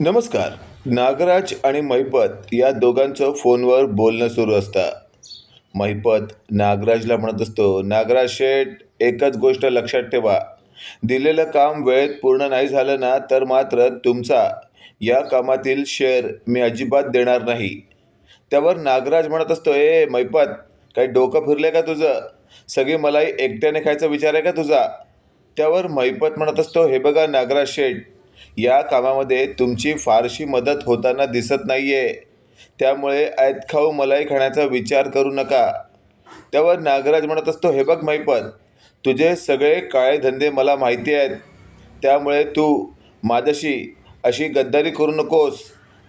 नमस्कार. नागराज आणि महिपत या दोघांचं फोनवर बोलणं सुरू असतं. महिपत नागराजला म्हणत असतो नागराज शेठ एकच गोष्ट लक्षात ठेवा. दिलेलं काम वेळेत पूर्ण नाही झालं ना तर मात्र तुमचा या कामातील शेअर मी अजिबात देणार नाही. त्यावर नागराज म्हणत असतो ए मैपत काही डोकं फिरले का तुझं? सगळी मलाई एकट्याने खायचा विचार आहे का तुझा? त्यावर मैपत म्हणत असतो हे बघा नागराज शेठ या कामामध्ये तुमची फारशी मदत होताना दिसत नाही आहे त्यामुळे ऐतखाऊ मलाई खाण्याचा विचार करू नका. त्यावर नागराज म्हणत असतो हे बघ मैपत तुझे सगळे काळे धंदे मला माहिती आहेत. त्यामुळे तू माझ्याशी अशी गद्दारी करू नकोस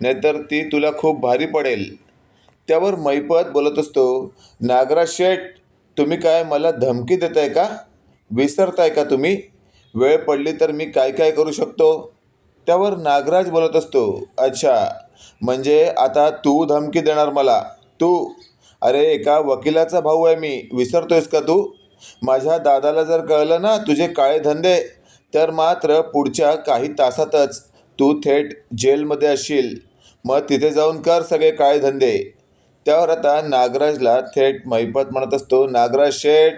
नाहीतर ती तुला खूप भारी पडेल. त्यावर मैपत बोलत असतो नागराज शेठ तुम्ही काय मला धमकी देताय का? विसरताय का तुम्ही? वेळ पडली तर मी काय काय करू शकतो? त्यावर नागराज बोलत असतो अच्छा म्हणजे आता तू धमकी देणार मला? तू? अरे एका वकिलाचा भाऊ आहे मी विसरतोयस का तू? माझ्या दादाला जर कळलं ना तुझे काळे धंदे तर मात्र पुढच्या काही तासातच तू थेट जेलमध्ये असशील. मग तिथे जाऊन कर सगळे काळे धंदे. त्यावर आता नागराजला थेट महिपत म्हणत असतो नागराज शेठ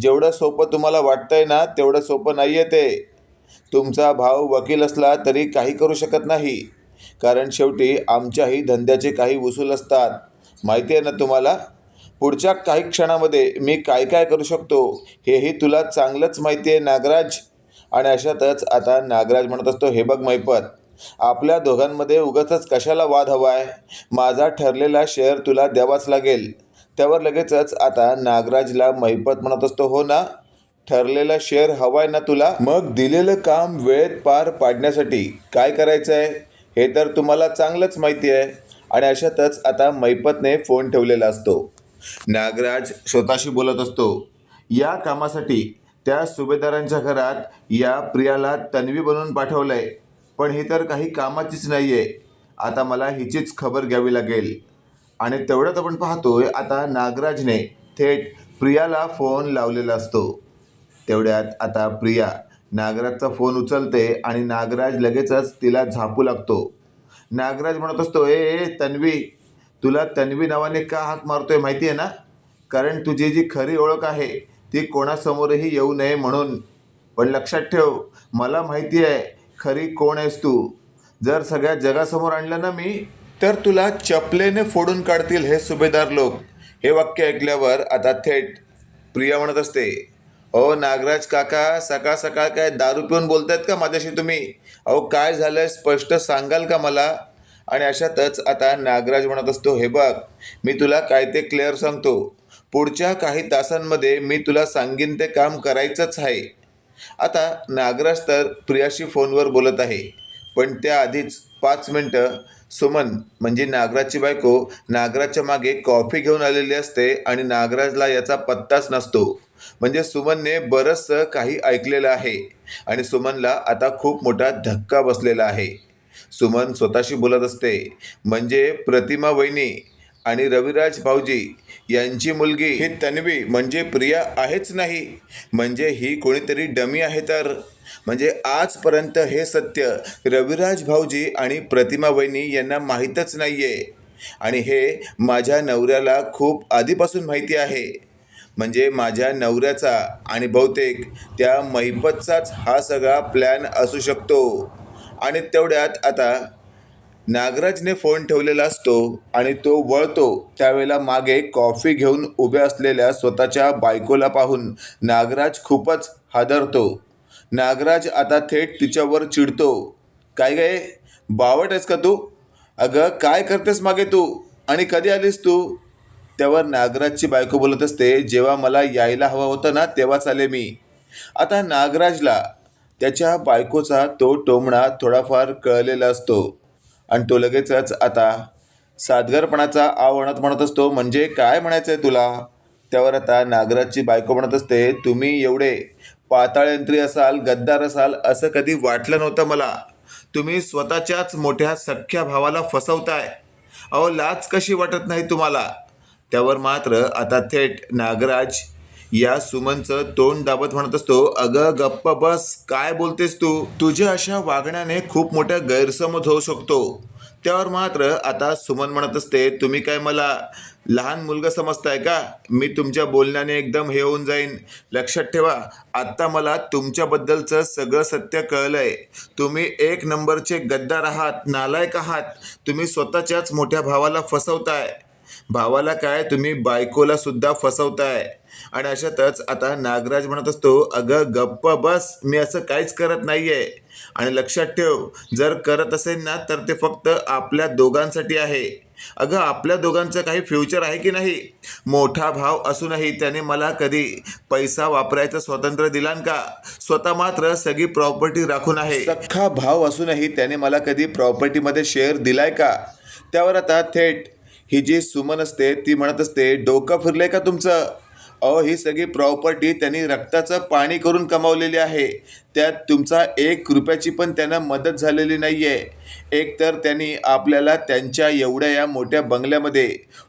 जेवढं सोपं तुम्हाला वाटतंय ना तेवढं सोपं नाही आहे ते. तुमचा भाव वकील असला तरी काही करू शकत नाही. कारण शेवटी आमच्याही धंद्याचे काही वसूल असतात. माहिती आहे ना तुम्हाला? पुढच्या काही क्षणामध्ये मी काय काय करू शकतो हेही तुला चांगलंच माहिती आहे नागराज. आणि अशातच आता नागराज म्हणत असतो हे बघ मैपत आपल्या दोघांमध्ये उगाचच कशाला वाद हवा आहे माझा ठरलेला शेअर तुला द्यावाच लागेल. त्यावर लगेचच आता नागराजला मैपत म्हणत असतो हो ना? ठरलेला शेअर हवाय ना तुला? मग दिलेलं काम वेळेत पार पाडण्यासाठी काय करायचं आहे हे तर तुम्हाला चांगलंच माहिती आहे. आणि अशातच आता मैपतने फोन ठेवलेला असतो. नागराज स्वतःशी बोलत असतो. या कामासाठी त्या सुभेदारांच्या घरात या प्रियाला तन्वी बनवून पाठवलं आहे पण ही तर काही कामाचीच नाही आहे आता मला हिचीच खबर घ्यावी लागेल. आणि तेवढ्यात आपण पाहतोय आता नागराजने थेट प्रियाला फोन लावलेला असतो. तेवढ्यात आता प्रिया नागराजचा फोन उचलते आणि नागराज लगेचच तिला झापू लागतो. नागराज म्हणत असतो ए ए तन्वी तुला तन्वी नावाने का हाक मारतोय माहिती आहे ना? कारण तुझी जी खरी ओळख आहे ती कोणासमोरही येऊ नये म्हणून. पण लक्षात ठेव मला माहिती आहे खरी कोण आहेस तू? जर सगळ्या जगासमोर आणलं ना मी तर तुला चपलेने फोडून काढतील हे सुभेदार लोक. हे वाक्य ऐकल्यावर आता थेट प्रिया म्हणत असते अहो नागराज काका सकाळ सकाळ काय दारू पिऊन बोलतायत का माझ्याशी तुम्ही? अहो काय झालं स्पष्ट सांगाल का मला? आणि अशातच आता नागराज म्हणत असतो हे बघ मी तुला काय ते क्लिअर सांगतो. पुढच्या काही तासांमध्ये मी तुला सांगीन ते काम करायचंच आहे. आता नागराज तर प्रियाशी फोनवर बोलत आहे. पण त्याआधीच पाच मिनटं सुमन म्हणजे नागराजची बायको नागराजच्या मागे कॉफी घेऊन आलेली असते आणि नागराजला याचा पत्ताच नसतो. म्हणजे सुमनने बरंचसं काही ऐकलेलं आहे. आणि सुमनला आता खूप मोठा धक्का बसलेला आहे. सुमन स्वतःशी बोलत असते. म्हणजे प्रतिमा वहिनी आणि रविराज भाऊजी यांची मुलगी ही तन्वी म्हणजे प्रिया आहेच नाही. म्हणजे ही कोणीतरी डमी आहे तर. म्हणजे आजपर्यंत हे सत्य रविराज भाऊजी आणि प्रतिमा वहिनी यांना माहीतच नाही आहे आणि हे माझ्या नवऱ्याला खूप आधीपासून माहिती आहे. म्हणजे माझ्या नवऱ्याचा आणि बहुतेक त्या महिपतचाच हा सगळा प्लॅन असू शकतो. आणि तेवढ्यात आता नागराजने फोन ठेवलेला असतो आणि तो वळतो त्यावेळेला मागे कॉफी घेऊन उभ्या असलेल्या स्वतःच्या बायकोला पाहून नागराज खूपच हादरतो. नागराज आता थेट तिच्यावर चिडतो. काय गे बावट आहेस का तू? अगं काय करतेस मागे तू? आणि कधी आलीस तू? त्यावर नागराजची बायको बोलत असते जेव्हा मला यायला हवं होतं ना तेव्हाच आले मी. आता नागराजला त्याच्या बायकोचा तो टोमणा थोडाफार कळलेला असतो आणि तो लगेचच आता सादगरपणाचा आवणत म्हणत असतो म्हणजे काय म्हणायचं आहे तुला? त्यावर आता नागराजची बायको म्हणत असते तुम्ही एवढे पाताळयंत्री असाल गद्दार असाल असं कधी वाटलं नव्हतं मला. तुम्ही स्वतःच्याच मोठ्या सख्ख्या भावाला फसवताय. अहो लाच कशी वाटत नाही तुम्हाला? त्यावर मात्र आता थेट नागराज या सुमनचं तोंड दाबत म्हणत असतो अगं गप्प बस काय बोलतेस तू? तुझ्या अशा वागण्याने खूप मोठा गैरसमज होऊ शकतो. त्यावर मात्र आता सुमन म्हणत असते तुम्ही काय मला लहान मुलगा समजताय का? मी तुमच्या बोलण्याने एकदम हे होऊन जाईन. लक्षात ठेवा आत्ता मला तुमच्याबद्दलचं सगळं सत्य कळलंय. तुम्ही एक नंबरचे गद्दार आहात नालायक आहात. तुम्ही स्वतःच्याच मोठ्या भावाला फसवताय. भावाला काय तुम्ही बायकोला सुद्धा फसवताय? आणि अशातच आता नागराज म्हणत असतो अगं गप्प बस मी असं काहीच करत नाहीये. आणि लक्षात ठेव जर करत असेल ना तर ते फक्त आपल्या दोघांसाठी आहे. अगं आपल्या दोघांचं काही फ्युचर आहे की नाही? मोठा भाव असूनही त्याने मला कधी पैसा वापरायचं स्वातंत्र्य दिलान का? स्वतः मात्र सगळी प्रॉपर्टी राखून आहे. सख्खा भाव असूनही त्याने मला कधी प्रॉपर्टीमध्ये शेअर दिलाय का? त्यावर आता थेट ही जी सुमन असते ती म्हणत असते डोकं फिरलंय का तुमचं? अहो ही सगळी प्रॉपर्टी त्यांनी रक्ताचं पाणी करून कमावलेली आहे. त्यात तुमचा एक रुपयाची पण त्यांना मदत झालेली नाही आहे एकतर त्यांनी आपल्याला त्यांच्या एवढ्या या मोठ्या बंगल्यामध्ये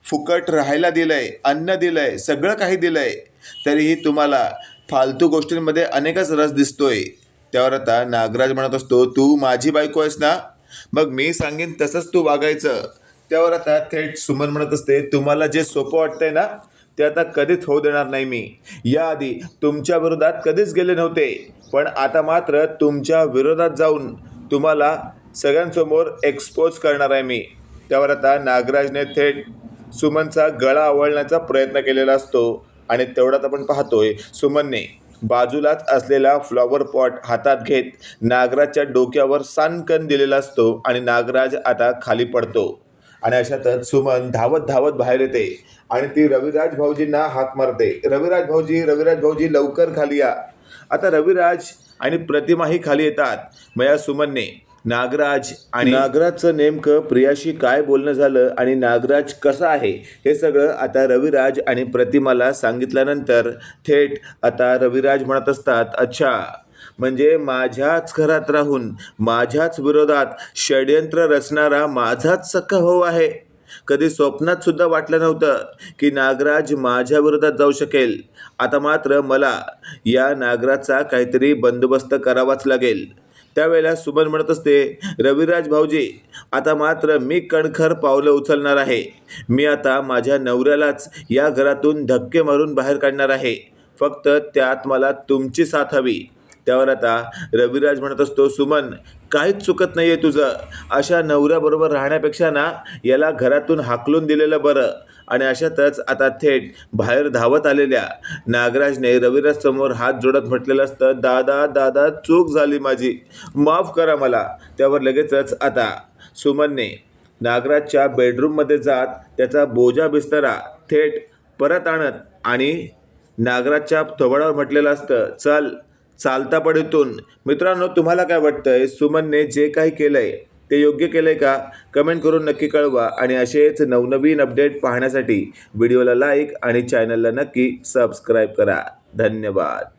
फुकट राहायला दिलं आहे अन्न दिलं आहे सगळं काही दिलं आहे तरीही तुम्हाला फालतू गोष्टींमध्ये अनेकच रस दिसतोय. त्यावर आता नागराज म्हणत असतो तू माझी बायको आहेस ना? मग मी सांगेन तसंच तू वागायचं. त्यावर आता थेट सुमन म्हणत असते तुम्हाला जे सोपं वाटतंय ना ते आता कधीच होऊ देणार नाही मी. याआधी तुमच्या विरोधात कधीच गेले नव्हते. पण आता मात्र तुमच्या विरोधात जाऊन तुम्हाला सगळ्यांसमोर एक्सपोज करणार आहे मी. त्यावर आता नागराजने थेट सुमनचा गळा आवळण्याचा प्रयत्न केलेला असतो. आणि तेवढ्यात आपण पाहतोय सुमनने बाजूलाच असलेला फ्लॉवर पॉट हातात घेत नागराजच्या डोक्यावर सानकन दिलेला असतो आणि नागराज आता खाली पडतो. आणि अशातच सुमन धावत धावत बाहेर येते आणि ती रविराज भाऊजींना हाक मारते. रविराज भाऊजी रविराज भाऊजी लवकर खाली या. आता रविराज आणि प्रतिमाही खाली येतात. मग या सुमनने नागराज आणि नागराजचं नेमकं प्रियाशी काय बोलणं झालं आणि नागराज कसा आहे हे सगळं आता रविराज आणि प्रतिमाला सांगितल्यानंतर थेट आता रविराज म्हणत असतात अच्छा म्हणजे माझ्याच घरात राहून माझ्याच विरोधात षड्यंत्र रचणारा माझाच सख्खा भाऊ आहे. कधी स्वप्नात सुद्धा वाटलं नव्हतं की नागराज माझ्या विरोधात जाऊ शकेल. आता मात्र मला या नागराजचा काहीतरी बंदोबस्त करावाच लागेल. त्यावेळेला सुमन म्हणत असते रविराज भाऊजी आता मात्र मी कणखर पावलं उचलणार आहे. मी आता माझ्या नवऱ्यालाच या घरातून धक्के मारून बाहेर काढणार आहे. फक्त त्यात मला तुमची साथ हवी. त्यावर आता रविराज म्हणत असतो सुमन काहीच चुकत नाही आहे तुझं. अशा नवऱ्याबरोबर राहण्यापेक्षा ना याला घरातून हाकलून दिलेलं बरं. आणि अशातच आता थेट बाहेर धावत आलेल्या नागराजने रविराज समोर हात जोडत म्हटलेलं असतं दादा दादा चूक झाली माझी. माफ करा मला. त्यावर लगेचच आता सुमनने नागराजच्या बेडरूममध्ये जात त्याचा बोजा बिस्तरा थेट परत आणत आणि नागराजच्या थोबाडावर म्हटलेलं असतं चल चालता पड इथून मित्रांनो तुम्हाला काय वाटतंय? सुमनने जे काही केलंय ते योग्य केलंय का? कमेंट करून नक्की कळवा आणि असेच नवनवीन अपडेट पाहण्यासाठी व्हिडिओला लाईक आणि चॅनलला नक्की सबस्क्राईब करा. धन्यवाद.